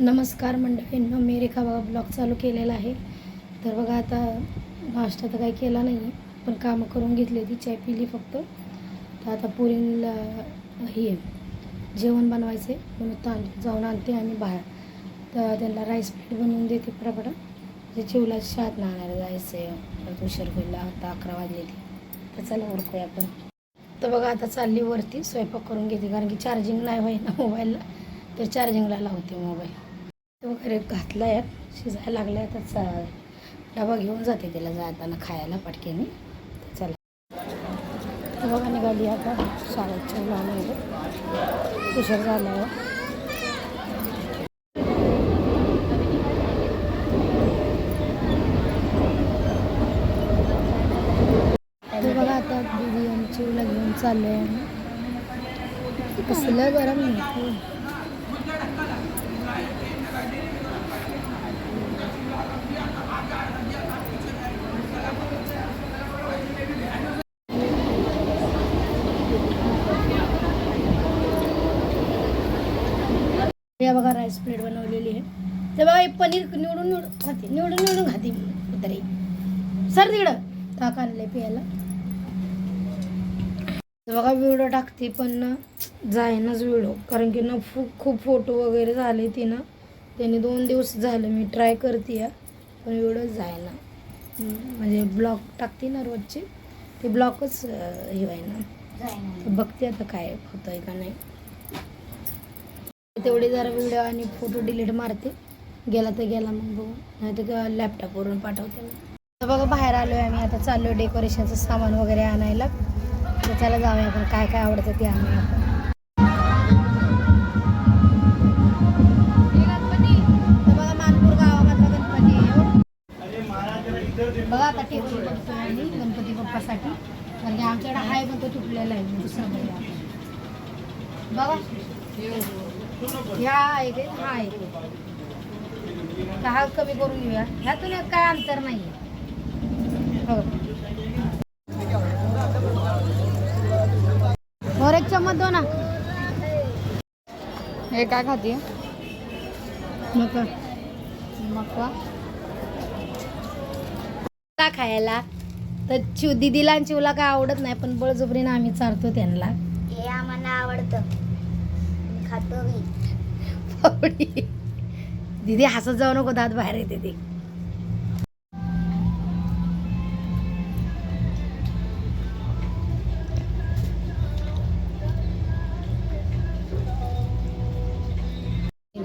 नमस्कार मंडळींना मी रेखा बाबा ब्लॉग चालू केलेला आहे. तर बघा आता नाश्ता तर काही केला नाही आहे पण कामं करून घेतली होती चाय पिली फक्त. तर आता पुरीला हे जेवण बनवायचे म्हणून तांद जाऊन आणते आणि बाहेर. तर त्यांना राईस प्लेट बनवून देते पटापटा जे जेवला शात नाणार जायचं आहे परत उशीर होईला आता अकरा वाजले तर चला ओळखूया आपण. तर बघा आता चालली वरती स्वयंपाक करून घेते कारण की चार्जिंग नाही होई ना मोबाईलला. तर चार्जिंगला लावते मोबाईल वगैरे घातला आहे शिजायला लागला आहे तर चा डबा घेऊन जाते तिला जाताना खायला पटकेने. चला. बघा निघाली आता शाळेत लावलं उशीर झाला हो. आहे बघा आता दीदी आणि घेऊन चाललो आहे कसलं गरम नाही या बघा राईस प्लेट बनवलेली आहे. ते बघा पनीर निवडून निवडून खाते. निवडून निवडून खाते तरी सर तिकडं. ताक आणलंय प्यायला. बघा व्हिडिओ टाकते पण ना जाईनाच व्हिडिओ. कारण की ना खूप खूप फोटो वगैरे झाले ती ना त्याने दोन दिवस झालं मी ट्राय करते पण व्हिडिओ जायना म्हणजे ब्लॉग टाकते ना रोजचे. ते ब्लॉगच हे व्हायना. बघते आता काय होतंय का नाही. तेवढे जरा व्हिडिओ आणि फोटो डिलीट मारते. गेला तर गेला मग बघू. नाही तर लॅपटॉपवरून पाठवते मी. तर बघा बाहेर आलो आहे आम्ही. आता चाललो डेकोरेशनचं सामान वगैरे आणायला. तर चला जाऊया आपण. काय काय आवडतं ते आम्ही आपण. तर बघा मानपूर गावामधला गणपती आहे हो. बघा आता टेबल बघतो आम्ही गणपती बाप्पासाठी. कारण की आमच्याकडे हाय पण तो तुटलेला आहे दुसरा बघा. ह्या आहे ते हा आहे हा कमी करून घेऊया? ह्यातून एक काय अंतर नाही हो. एक चम्मच दो ना. हे काय खाते मका मका का खायला. तर चिव दिदीला आणि चिवला काय आवडत नाही पण बळजबरीनं आम्ही चारतो त्यांना. हे आम्हाला आवडतं. खातो मी. पावडी. दीदी हसत जाऊ नको दात बाहेर येते ते.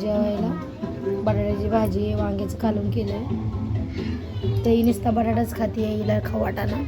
जेवायला बटाट्याची भाजी वांग्याचं घालून केलंय. तेही नुसता बटाटाच खाते हिला खाऊ वाटाणा.